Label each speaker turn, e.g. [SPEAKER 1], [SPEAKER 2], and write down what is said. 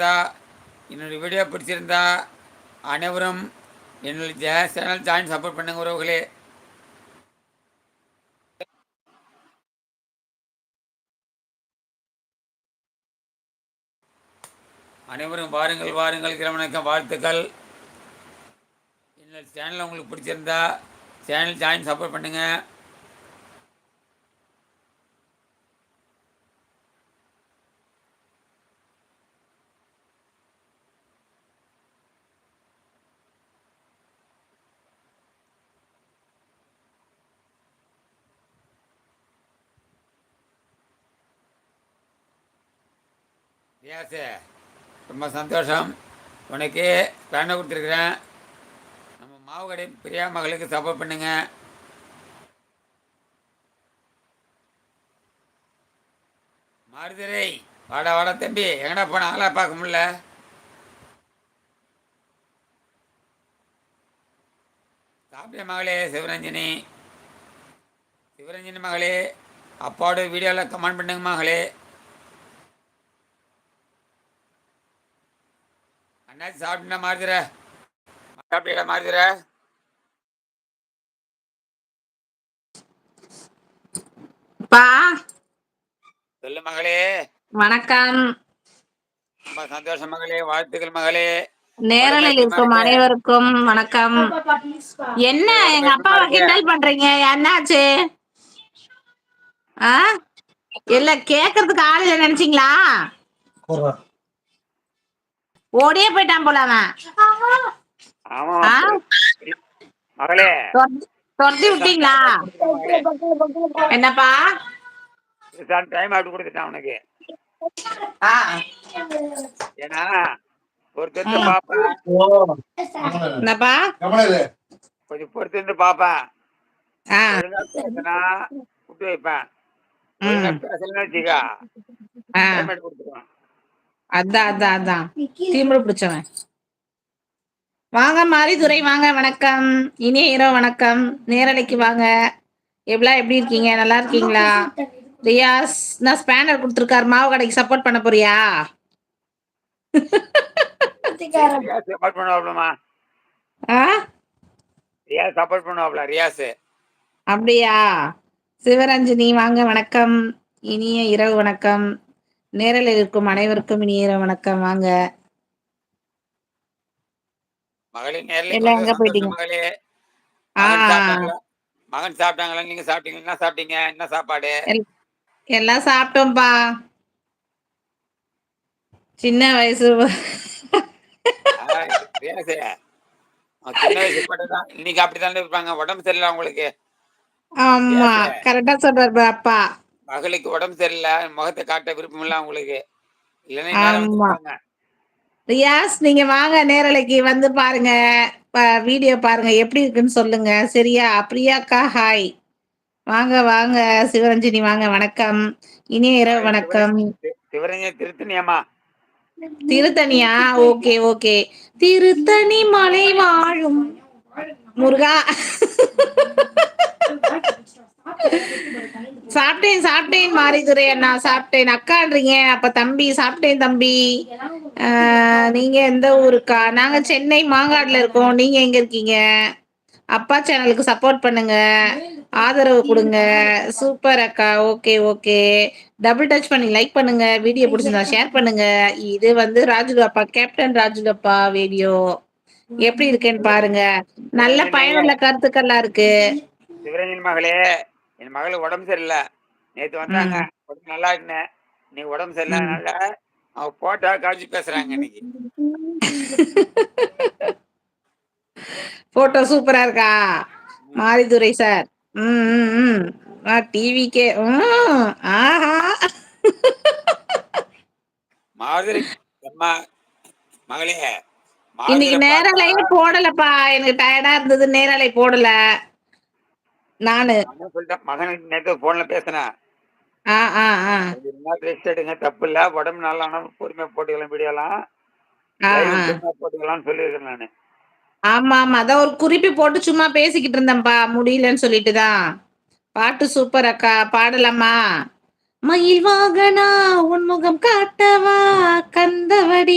[SPEAKER 1] பிடிச்சிருந்தா என்னுடைய வீடியோ பிடிச்சிருந்தா அனைவரும் என்னுடைய சேனல் ஜாயின் சப்போர்ட் பண்ணுங்க உறவுகளே. அனைவரும் வாருங்கள் வாருங்கள். கிரமணக்கம் வாழ்த்துக்கள். என்னோட சேனல் உங்களுக்கு பிடிச்சிருந்தா சேனல் ஜாயின் சப்போர்ட் பண்ணுங்கள் ரியாஸு ரொம்ப சந்தோஷம். உனக்கு பேனை கொடுத்துருக்குறேன். நம்ம மாவு கடை பிரியா மகளுக்கு சப்போர்ட் பண்ணுங்க. மாறுதிரை வாடா வாடா தம்பி. எங்கடா போன? ஆளா பார்க்க முடியல. சாப்பிட்ட மகளே சிவரஞ்சனி? சிவரஞ்சனி மகளே அப்பாவோட வீடியோவில் கமெண்ட் பண்ணுங்க மகளே. அண்ணாச்சி சாப்பிட்டுனா மாறுதுற சாப்பிட்டா மாறுதுற
[SPEAKER 2] பா.
[SPEAKER 1] சொல்லு மகளே.
[SPEAKER 2] வணக்கம்.
[SPEAKER 1] ரொம்ப சந்தோஷம் மகளே வாழ்த்துக்கள் மகளே.
[SPEAKER 2] நேரலில் இருக்கும் அனைவருக்கும் வணக்கம். என்ன எங்க அப்பாவை கிண்டல் பண்றீங்க? என்னாச்சு? ஆ? இல்ல கேக்குறதுக்கு ஆள் நினைச்சீங்களா? ஓடியே போயிட்டான் போல அவன்?
[SPEAKER 1] மகளே.
[SPEAKER 2] தொரத்தி- விட்டீங்களா? என்னப்பா?
[SPEAKER 1] டைம் அவுட் கொடுத்துட்டான் உனக்கு
[SPEAKER 2] ஆ.
[SPEAKER 1] ஏன்னா பொறுத்திருந்து பாப்பேன்
[SPEAKER 2] என்னப்பா?
[SPEAKER 1] கொஞ்சம் பொறுத்திருந்து பாப்பேன்
[SPEAKER 2] ஆ.
[SPEAKER 1] ஒழுங்கா பேசினா விட்டு வைப்பேன்
[SPEAKER 2] ம்.
[SPEAKER 1] ஒழுங்கா பேசலன்னு வச்சுக்கா. கொடுத்துருவான்.
[SPEAKER 2] அதான் அதான் அதான். தீம்பு பிடிச்சவன். வாங்க மாரிதுரை வாங்க வணக்கம். இனிய இரவு வணக்கம். நேரலைக்கு வாங்க. எவ்வளோ எப்படி இருக்கீங்க? நல்லா இருக்கீங்களா? ரியாஸ் நான் ஸ்பேனர் கொடுத்துருக்காரு. மாவு கடைக்கு சப்போர்ட் பண்ண போறியா?
[SPEAKER 1] சப்போர்ட் பண்ணுவாப்லமா ரியாஸ் சப்போர்ட் பண்ணுவாப்ல ரியாஸ்.
[SPEAKER 2] அப்படியா சிவரஞ்சனி வாங்க வணக்கம். இனிய இரவு வணக்கம். நேரலில் இருக்கும் அனைவருக்கும் இனிய வணக்கம். வாங்க. எல்லாம் எங்க போயிட்டீங்க?
[SPEAKER 1] மகன் சாப்பிட்டாங்களா? நீங்க சாப்பிட்டீங்க என்ன சாப்பிட்டீங்க? என்ன சாப்பாடு?
[SPEAKER 2] எல்லாம் சாப்பிட்டோம்ப்பா. சின்ன வயசு.
[SPEAKER 1] சின்ன இன்னைக்கு அப்படித்தானே இருப்பாங்க? உடம்பு சரியில்லை அவங்களுக்கு
[SPEAKER 2] ஆமா. கரெக்டா சொல்றாரு அப்பா.
[SPEAKER 1] மகளுக்கு உடம்பு சரியில்லை முகத்தை காட்ட விருப்பம் இல்லை அவங்களுக்கு. இல்லைன்னா.
[SPEAKER 2] ரியாஸ் நீங்க வாங்க நேரலைக்கு வந்து பாருங்க. வீடியோ பாருங்க எப்படி இருக்குன்னு சொல்லுங்க. சரியா? பிரியாக்கா ஹாய் வாங்க வாங்க சிவரஞ்சனி வாங்க வணக்கம். இனிய இரவு வணக்கம்.
[SPEAKER 1] சிவரஞ்சன் திருத்தணியம்மா
[SPEAKER 2] திருத்தணியா? Okay okay. திருத்தணி மலை வாழும். முருகா. சாப்பிட்டேன் சாப்பிட்டேன் மாரிதுரை அண்ணா சாப்பிட்டேன். அக்கான்றீங்க. அப்ப தம்பி சாப்பிட்டேன் தம்பி. நீங்க எந்த ஊருக்கா? நாங்க சென்னை மாங்காடுல இருக்கோம். நீங்க எங்க இருக்கீங்க? அப்பா சேனலுக்கு சப்போர்ட் பண்ணுங்க. ஆதரவு கொடுங்க. சூப்பர் அக்கா. Okay okay. டபுள் டச் பண்ணி லைக் பண்ணுங்க. வீடியோ பிடிச்சிருந்தா ஷேர் பண்ணுங்க. இது வந்து ராஜுலப்பா கேப்டன் ராஜுலப்பா வீடியோ எப்படி இருக்குன்னு பாருங்க. நல்ல பயனுள்ள கருத்துக்கள்லாம் இருக்கு.
[SPEAKER 1] சிவரஞ்சன் மகளே என் மகளுக்கு உடம்பு சரியில்லை. நேத்து வந்தாங்க. உடம்பு நல்லா இருந்தேன் நீ உடம்பு சரியில்லைனால அவ போட்டா காட்சி பேசுறாங்க இன்னைக்கு.
[SPEAKER 2] போட்டோ சூப்பரா இருக்கா? மாரிதுரை சார். ம் டிவிக்கே ஆஹா.
[SPEAKER 1] மாதிரி அம்மா மகளே
[SPEAKER 2] இன்னைக்கு
[SPEAKER 1] மாதுளை
[SPEAKER 2] நேரலை
[SPEAKER 1] பார்த்தா-
[SPEAKER 2] போடலப்பா. எனக்கு டயர்டா இருந்தது. நேரலை போடல. நானு.
[SPEAKER 1] சொல்லிட்டேன் மகனுக்கு நேற்று போன்ல பேசினேன். ரெஸ்ட் எடுங்க? தப்பு இல்ல உடம்பு நல்லா பொறுமையா போட்டுக்கலாம் வீடியோலாம். போட்டுக்கலாம்னு சொல்லியிருக்கேன் நானு.
[SPEAKER 2] ஆமா ஆமா. அதான் ஒரு குறிப்பு போட்டு சும்மா பேசிக்கிட்டு இருந்தேன்ப்பா. முடியலன்னு சொல்லிட்டு தான் பாட்டு சூப்பர் அக்கா. பாடலாமா? மயில் வாகனா உன்முகம் காட்டவா? கந்தவடி